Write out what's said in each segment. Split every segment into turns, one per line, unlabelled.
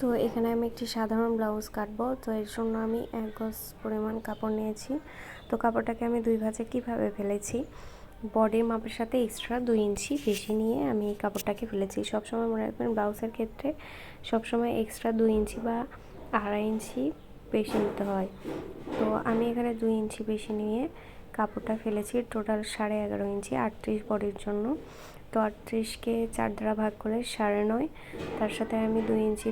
তো এখানে আমি একটি সাধারণ ব্লাউজ কাটবো। তো এর জন্য আমি এক গজ পরিমাণ কাপড় নিয়েছি। তো কাপড়টাকে আমি দুই ভাঁজে কীভাবে ফেলেছি? বডির মাপের সাথে এক্সট্রা দুই ইঞ্চি বেশি নিয়ে আমি এই কাপড়টাকে ফেলেছি। সবসময় মনে রাখবেন ব্লাউজের ক্ষেত্রে সবসময় এক্সট্রা দুই ইঞ্চি বা আড়াই ইঞ্চি বেশি নিতে হয়। তো আমি এখানে দুই ইঞ্চি বেশি নিয়ে কাপড়টা ফেলেছি টোটাল সাড়ে এগারো ইঞ্চি আটত্রিশ বডির জন্য। তো আটত্রিশকে চার দ্বারা ভাগ করে সাড়ে নয়। তার সাথে আমি দুই ইঞ্চি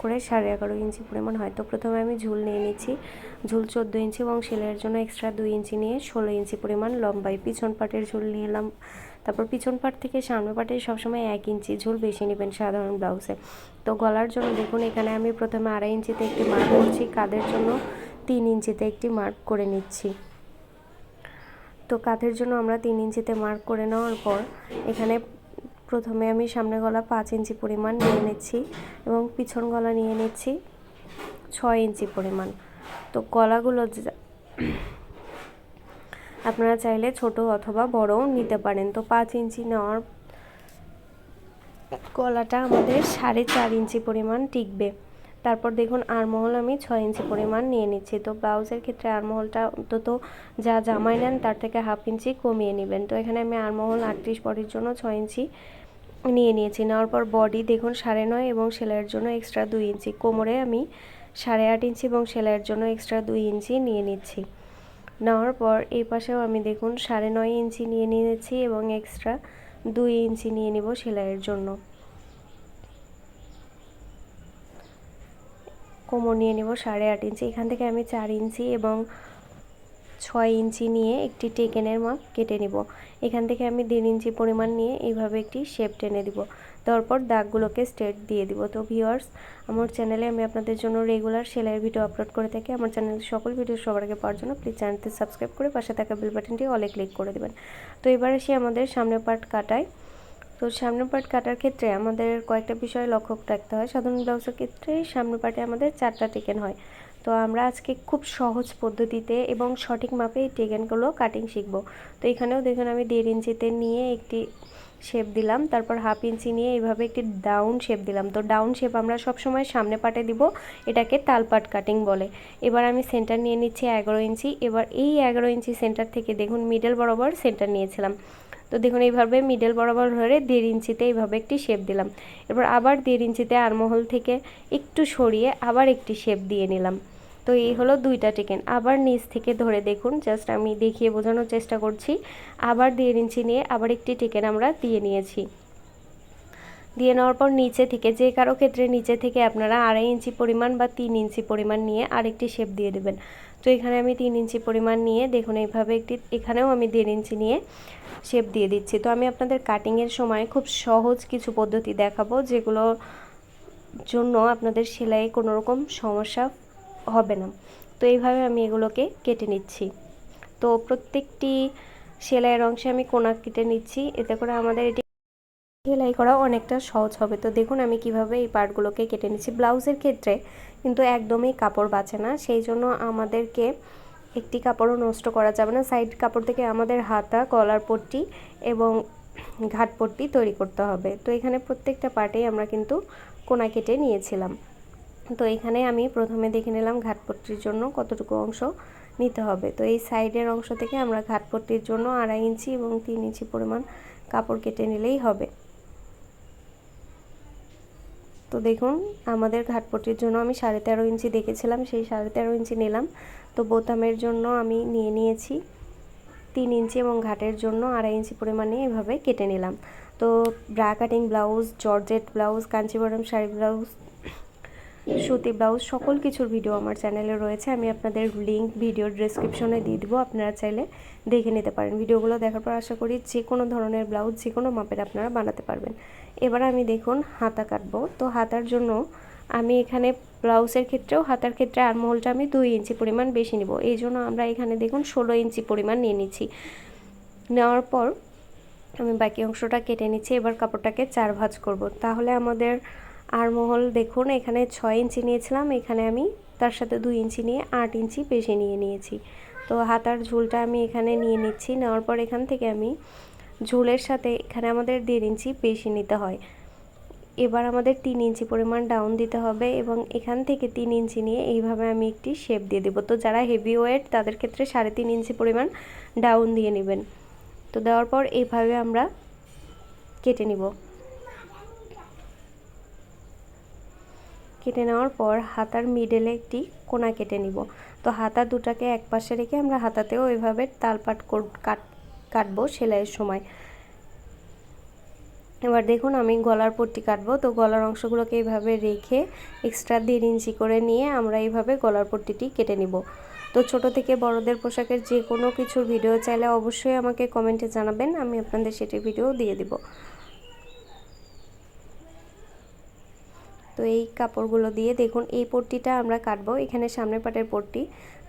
করে সাড়ে এগারো ইঞ্চি পরিমাণ হয়। তো প্রথমে আমি ঝুল নিয়ে নিচ্ছি। ঝুল চোদ্দ ইঞ্চি এবং সেলাইয়ের জন্য এক্সট্রা দুই ইঞ্চি নিয়ে ষোলো ইঞ্চি পরিমাণ লম্বাই পিছন পাটের ঝুল নিয়ে এলাম। তারপর পিছন পাট থেকে সামনে পাটে সবসময় এক ইঞ্চি ঝুল বেশি নেবেন সাধারণ ব্লাউজে তো গলার জন্য দেখুন, এখানে আমি প্রথমে আড়াই ইঞ্চিতে একটি মার্ক করছি কাদের জন্য তিন ইঞ্চিতে একটি মার্ক করে নিচ্ছি। তো কাঁধের জন্য আমরা তিন ইঞ্চিতে মার্ক করে নেওয়ার পর এখানে প্রথমে আমি সামনে গলা পাঁচ ইঞ্চি পরিমাণ নিয়ে নিচ্ছি এবং পিছন গলা নিয়ে নিচ্ছি ছয় ইঞ্চি পরিমাণ। তো গলাগুলো আপনারা চাইলে ছোট অথবা বড়ও নিতে পারেন। তো পাঁচ ইঞ্চি নেওয়ার গলাটা আমাদের সাড়ে চার ইঞ্চি পরিমাণ টিকবে। তারপর দেখুন আরমহল আমি ছয় ইঞ্চি পরিমাণ নিয়ে নিচ্ছি। তো ব্লাউজের ক্ষেত্রে আরমহলটা অন্তত যা জামাই নেন তার থেকে হাফ ইঞ্চি কমিয়ে নেবেন। তো এখানে আমি আরমহল আটত্রিশ বডির জন্য ছয় ইঞ্চি নিয়ে নিয়েছি। নেওয়ার পর বডি দেখুন সাড়ে নয় এবং সেলাইয়ের জন্য এক্সট্রা দুই ইঞ্চি। কোমরে আমি সাড়ে আট ইঞ্চি এবং সেলাইয়ের জন্য এক্সট্রা দুই ইঞ্চি নিয়ে নিচ্ছি। নেওয়ার পর এই পাশেও আমি দেখুন সাড়ে নয় ইঞ্চি নিয়ে নিয়েছি এবং এক্সট্রা দুই ইঞ্চি নিয়ে নিব সেলাইয়ের জন্য। কোমর নিয়ে নেব সাড়ে আট ইঞ্চি। এখান থেকে আমি চার ইঞ্চি এবং ছয় ইঞ্চি নিয়ে একটি টেকেনের মাপ কেটে নিব। এখান থেকে আমি দেড় ইঞ্চি পরিমাণ নিয়ে এইভাবে একটি শেপ টেনে দিব। তারপর দাগগুলোকে স্ট্রেট দিয়ে দিব। তো ভিউয়ার্স আমার চ্যানেলে আমি আপনাদের জন্য রেগুলার সেলাইয়ের ভিডিও আপলোড করে থাকি। আমার চ্যানেলের সকল ভিডিও সবার আগে পাওয়ার জন্য প্লিজ চ্যানেলটি সাবস্ক্রাইব করে পাশে থাকা বেল বাটনটি অলে ক্লিক করে দেবেন। তো এবার এসে আমাদের সামনের পার্ট কাটায়। তো সামনের পার্ট কাটার ক্ষেত্রে আমাদের কয়েকটা বিষয় লক্ষ্য রাখতে হয়। সাধারণ ব্লাউজের ক্ষেত্রে সামনের পার্টে আমাদের চারটা টেকেন হয়। তো আমরা আজকে খুব সহজ পদ্ধতিতে এবং সঠিক মাপে এই টেকেনগুলো কাটিং শিখব। তো এখানেও দেখুন আমি দেড় ইঞ্চিতে নিয়ে একটি শেপ দিলাম, তারপর হাফ ইঞ্চি নিয়ে এইভাবে একটি ডাউন শেপ দিলাম। তো ডাউন শেপ আমরা সব সময় সামনে পাটে দিব, এটাকে তালপাট কাটিং বলে। এবার আমি সেন্টার নিয়ে নিচ্ছি এগারো ইঞ্চি। এবার এই এগারো ইঞ্চি সেন্টার থেকে দেখুন মিডল বরাবর সেন্টার নিয়েছিলাম। তো দেখুন এইভাবে মিডল বরাবর ধরে দেড় ইঞ্চিতে এইভাবে একটি শেপ দিলাম। এবার আবার দেড় ইঞ্চিতে আরমহল থেকে একটু সরিয়ে আবার একটি শেপ দিয়ে নিলাম। তো এই হলো দুইটা টিকেন আবার নিচ থেকে ধরে দেখুন জাস্ট আমি দেখিয়ে বোঝানোর চেষ্টা করছি। আবার দেড় ইঞ্চি নিয়ে আবার একটি টিকেন আমরা দিয়ে নিয়েছি। দিয়ে নেওয়ার পর নিচে থেকে, যে কারও ক্ষেত্রে নিচে থেকে আপনারা আড়াই ইঞ্চি পরিমাণ বা তিন ইঞ্চি পরিমাণ নিয়ে আরেকটি শেপ দিয়ে দেবেন। তো এখানে আমি তিন ইঞ্চি পরিমাণ নিয়ে দেখুন এইভাবে একটি, এখানেও আমি দেড় ইঞ্চি নিয়ে শেপ দিয়ে দিচ্ছি। তো আমি আপনাদের কাটিংয়ের সময় খুব সহজ কিছু পদ্ধতি দেখাবো, যেগুলো জন্য আপনাদের সেলাই কোনো রকম সমস্যা হবে না। তো এইভাবে আমি এগুলোকে কেটে নিচ্ছি। তো প্রত্যেকটি সেলাইয়ের অংশে আমি কোনা কেটে নিচ্ছি। এতে করে আমাদের এটি সেলাই করা অনেকটা সহজ হবে। তো দেখুন আমি কীভাবে এই পার্টগুলোকে কেটে নিচ্ছি ব্লাউজের ক্ষেত্রে। কিন্তু একদমই কাপড় বাঁচে না। সেই জন্য আমাদেরকে একটি কাপড়ও নষ্ট করা যাবে না। সাইড কাপড় থেকে আমাদের হাতা, কলার পট্টি এবং ঘাট পট্টি তৈরি করতে হবে। তো এখানে প্রত্যেকটা পার্টেই আমরা কিন্তু কোনা কেটে নিয়েছিলাম। তো এখানে আমি প্রথমে দেখে নিলাম ঘাটপট্টির জন্য কতটুকু অংশ নিতে হবে। তো এই সাইডের অংশ থেকে আমরা ঘাটপট্টির জন্য আড়াই ইঞ্চি এবং তিন ইঞ্চি পরিমাণ কাপড় কেটে নিলেই হবে। তো দেখুন, আমাদের ঘাটপট্টির জন্য আমি সাড়ে তেরো ইঞ্চি দেখেছিলাম, সেই সাড়ে তেরো ইঞ্চি নিলাম। তো বোতামের জন্য আমি নিয়ে নিয়েছি তিন ইঞ্চি এবং ঘাটের জন্য আড়াই ইঞ্চি পরিমাণে এভাবে কেটে নিলাম। তো bra cutting blouse, georgette blouse, Kanjivaram sari blouse সুতি ব্লাউজ সকল কিছুর ভিডিও আমার চ্যানেলে রয়েছে। আমি আপনাদের লিঙ্ক ভিডিও ডিসক্রিপশনে দিয়ে দেবো। আপনারা চাইলে দেখে নিতে পারেন। ভিডিওগুলো দেখার পর আশা করি যে কোনো ধরনের ব্লাউজ যে কোনো মাপের আপনারা বানাতে পারবেন। এবার আমি দেখুন হাতা কাটবো। তো হাতার জন্য আমি এখানে ব্লাউজের ক্ষেত্রেও হাতার ক্ষেত্রে আরমহলটা আমি দুই ইঞ্চি পরিমাণ বেশি নিব। এই জন্য আমরা এখানে দেখুন ষোলো ইঞ্চি পরিমাণ নিয়ে নিচ্ছি। নেওয়ার পর আমি বাকি অংশটা কেটে নিচ্ছি। এবার কাপড়টাকে চার ভাঁজ করব। তাহলে আমাদের আরমহল দেখুন, এখানে ছয় ইঞ্চি নিয়েছিলাম, এখানে আমি তার সাথে দুই ইঞ্চি নিয়ে আট ইঞ্চি বেশি নিয়ে নিয়েছি। তো হাতার ঝুলটা আমি এখানে নিয়ে নিচ্ছি, নেওয়ার পর এখান থেকে আমি ঝুলের সাথে এখানে আমাদের দেড় ইঞ্চি বেশি নিতে হয়। এবার আমাদের তিন ইঞ্চি পরিমাণ ডাউন দিতে হবে এবং এখান থেকে তিন ইঞ্চি নিয়ে এইভাবে আমি একটি শেপ দিয়ে দেবো। তো যারা হেভি ওয়েট তাদের ক্ষেত্রে সাড়ে তিন ইঞ্চি পরিমাণ ডাউন দিয়ে নেবেন। তো দেওয়ার পর এইভাবে আমরা কেটে নিব। কেটে নেওয়ার পর হাতার মিডলে একটি কোনা কেটে নিব। তো হাতা দুটাকে এক পাশে রেখে আমরা হাতাতেও ওইভাবে তালপাট কাট কাটবো সেলাইয়ের সময়। এবার দেখুন আমি গলার পট্টি কাটবো। তো গলার অংশগুলোকে এইভাবে রেখে এক্সট্রা দেড় ইঞ্চি করে নিয়ে আমরা এইভাবে গলার পট্টিটি কেটে নিব। তো ছোট থেকে বড়দের পোশাকের যে কোনো কিছুর ভিডিও চাইলে অবশ্যই আমাকে কমেন্টে জানাবেন। আমি আপনাদের সেটির ভিডিও দিয়ে দিব। তো এই কাপড়গুলো দিয়ে দেখুন, এই পট্টিটা আমরা কাটবো, এখানে সামনের পাটের পট্টি।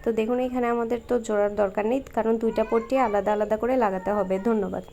তো দেখুন, এখানে আমাদের তো জোড়ার দরকার নেই, কারণ দুইটা পট্টি আলাদা আলাদা করে লাগাতে হবে। ধন্যবাদ।